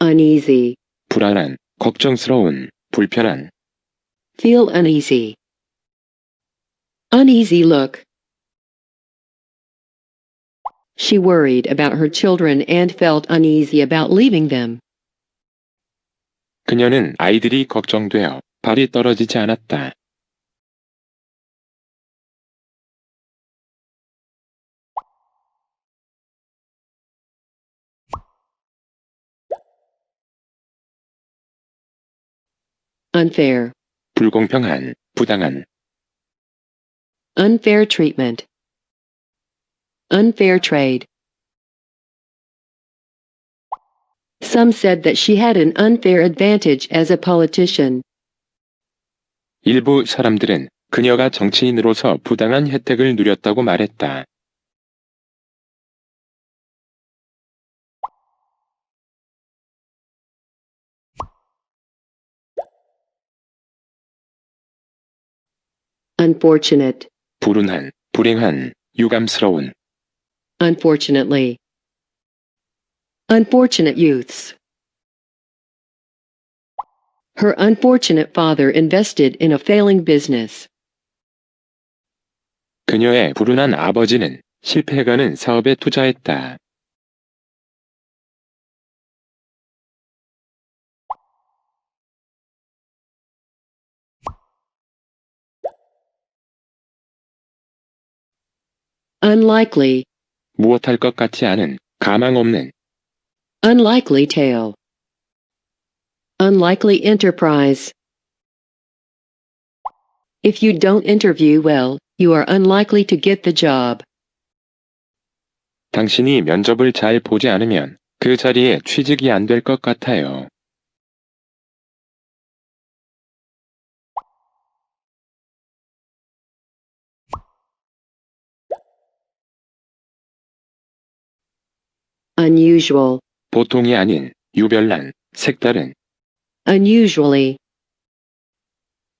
uneasy, 불안한, 걱정스러운, 불편한, feel uneasy. Uneasy look. She worried about her children and felt uneasy about leaving them. 그녀는 아이들이 걱정되어 발이 떨어지지 않았다. Unfair, 불공평한, 부당한, unfair treatment. Unfair trade. Some said that she had an unfair advantage as a politician. 일부 사람들은 그녀가 정치인으로서 부당한 혜택을 누렸다고 말했다. Unfortunate, 불운한, 불행한, 유감스러운, unfortunately. Unfortunate youths. Her unfortunate father invested in a failing business. 그녀의 불운한 아버지는 실패해가는 사업에 투자했다. Unlikely, 무엇할 것 같지 않은, 가망 없는, unlikely tale. Unlikely enterprise. If you don't interview well, you are unlikely to get the job. 당신이 면접을 잘 보지 않으면 그 자리에 취직이 안 될 것 같아요. Unusual, 보통이 아닌, 유별난, 색다른, unusually.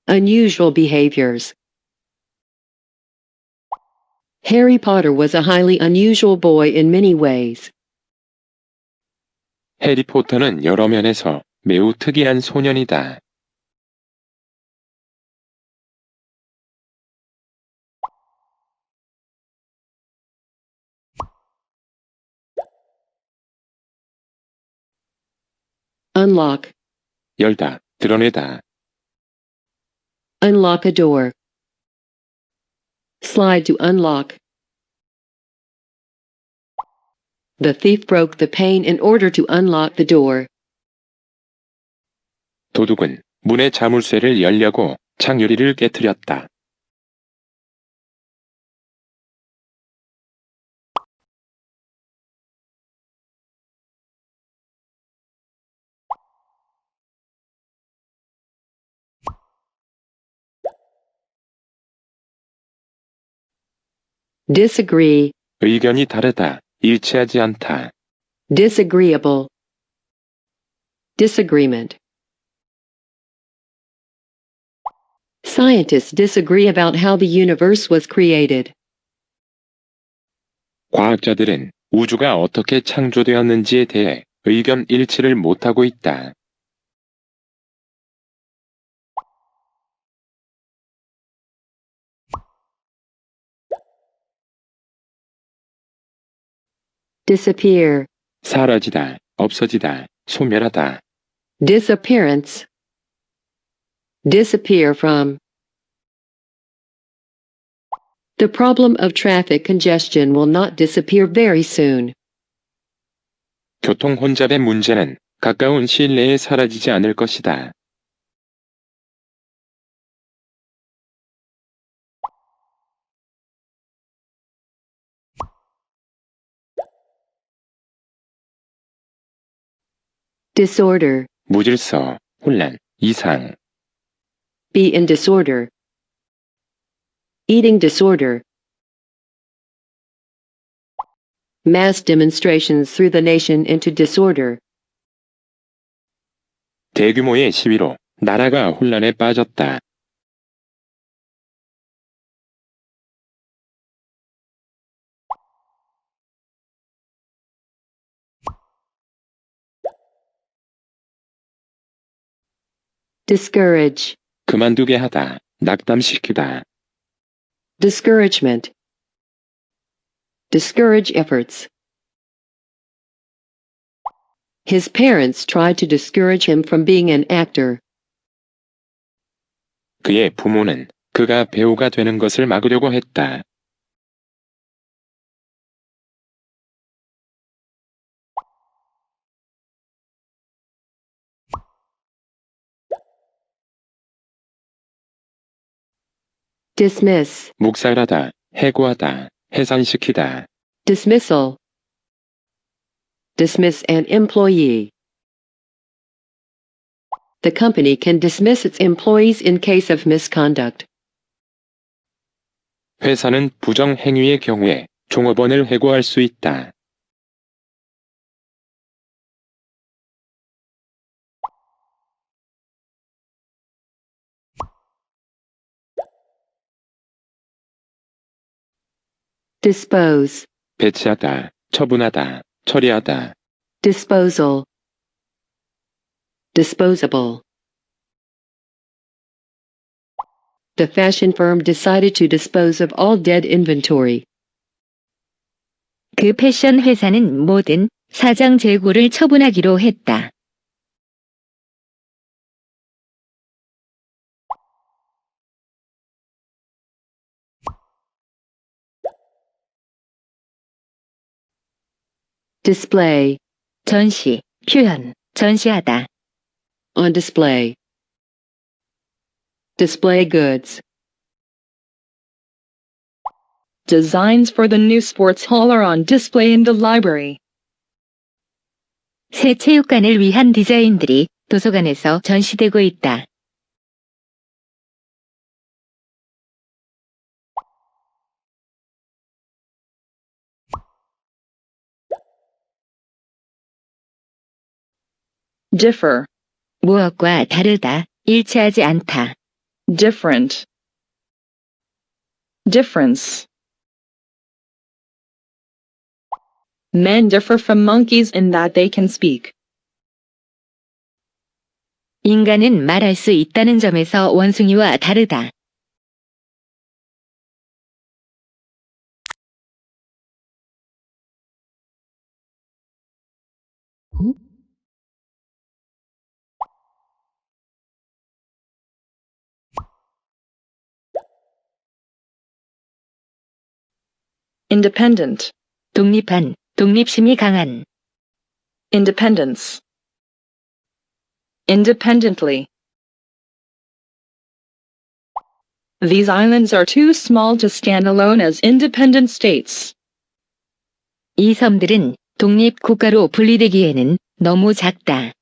Unusual behaviors. Harry Potter was a highly unusual boy in many ways. 해리포터는 여러 면에서 매우 특이한 소년이다. Unlock, 열다, 드러내다, unlock a door. Slide to unlock. The thief broke the pane in order to unlock the door. 도둑은 문의 자물쇠를 열려고 창유리를 깨뜨렸다. Disagree, 의견이 다르다, 일치하지 않다. disagreeable. Disagreement. Scientists disagree about how the universe was created. 과학자들은 우주가 어떻게 창조되었는지에 대해 의견 일치를 못하고 있다. Disappear, 사라지다, 없어지다, 소멸하다. disappearance. Disappear from. The problem of traffic congestion will not disappear very soon. 교통 혼잡의 문제는 가까운 시일 내에 사라지지 않을 것이다. Disorder, 무질서, 혼란, 이상, be in disorder. Eating disorder. Mass demonstrations threw the nation into disorder. 대규모의 시위로 나라가 혼란에 빠졌다. Discourage, 그만두게 하다, 낙담시키다. discouragement, discourage efforts. His parents tried to discourage him from being an actor. 그의 부모는 그가 배우가 되는 것을 막으려고 했다. Dismiss, 묵살하다, 해고하다, 해산시키다. dismissal, dismiss an employee. The company can dismiss its employees in case of misconduct. 회사는 부정 행위의 경우에 종업원을 해고할 수 있다. dispose, 배치하다, 처분하다, 처리하다. disposal, disposable. The fashion firm decided to dispose of all dead inventory. 그 패션 회사는 모든 사장 재고를 처분하기로 했다. display, 전시, 표현, 전시하다. on display. Display goods, Designs for the new sports hall are on display in the library. 새 체육관을 위한 디자인들이 도서관에서 전시되고 있다. Differ. 무엇과 다르다, 일치하지 않다. Different. Difference. Men differ from monkeys in that they can speak. 인간은 말할 수 있다는 점에서 원숭이와 다르다. Independent. 독립한, 독립심이 강한. Independence. Independently. These islands are too small to stand alone as independent states. 이 섬들은 독립 국가로 분리되기에는 너무 작다.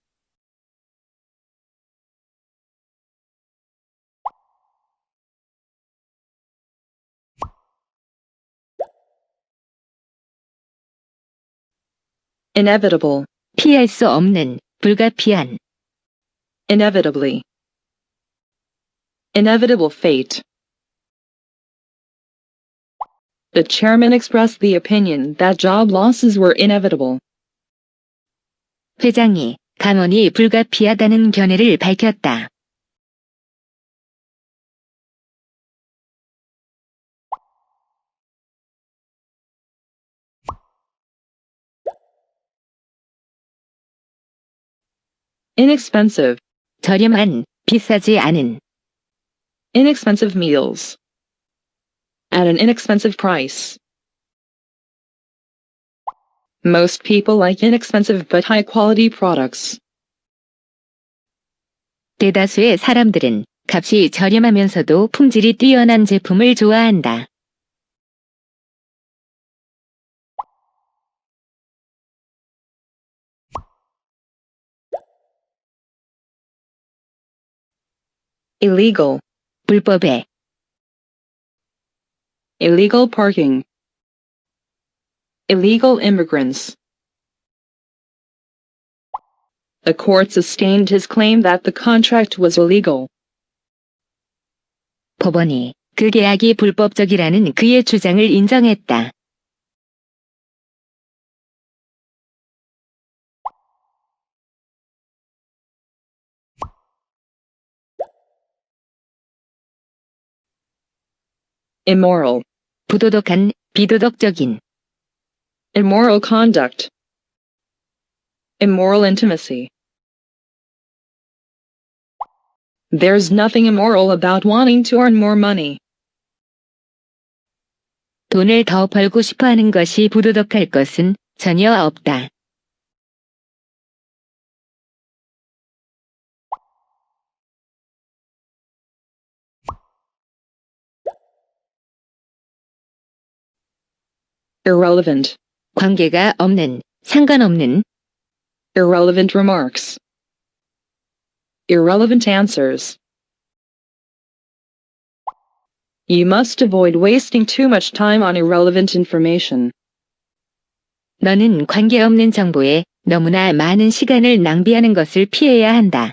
Inevitable. 피할 수 없는, 불가피한. Inevitably. Inevitable fate. The chairman expressed the opinion that job losses were inevitable. 회장이 감원이 불가피하다는 견해를 밝혔다. Inexpensive. 저렴한, 비싸지 않은. Inexpensive meals. At an inexpensive price. Most people like inexpensive but high quality products. 대다수의 사람들은 값이 저렴하면서도 품질이 뛰어난 제품을 좋아한다. Illegal. 불법에, Illegal parking. Illegal immigrants. The court sustained his claim that the contract was illegal. 법원이 그 계약이 불법적이라는 그의 주장을 인정했다. immoral, 부도덕한, 비도덕적인, immoral conduct, immoral intimacy. There's nothing immoral about wanting to earn more money. 돈을 더 벌고 싶어 하는 것이 부도덕할 것은 전혀 없다. Irrelevant, 관계가 없는, 상관없는, irrelevant remarks, irrelevant answers. You must avoid wasting too much time on irrelevant information. 너는 관계없는 정보에 너무나 많은 시간을 낭비하는 것을 피해야 한다.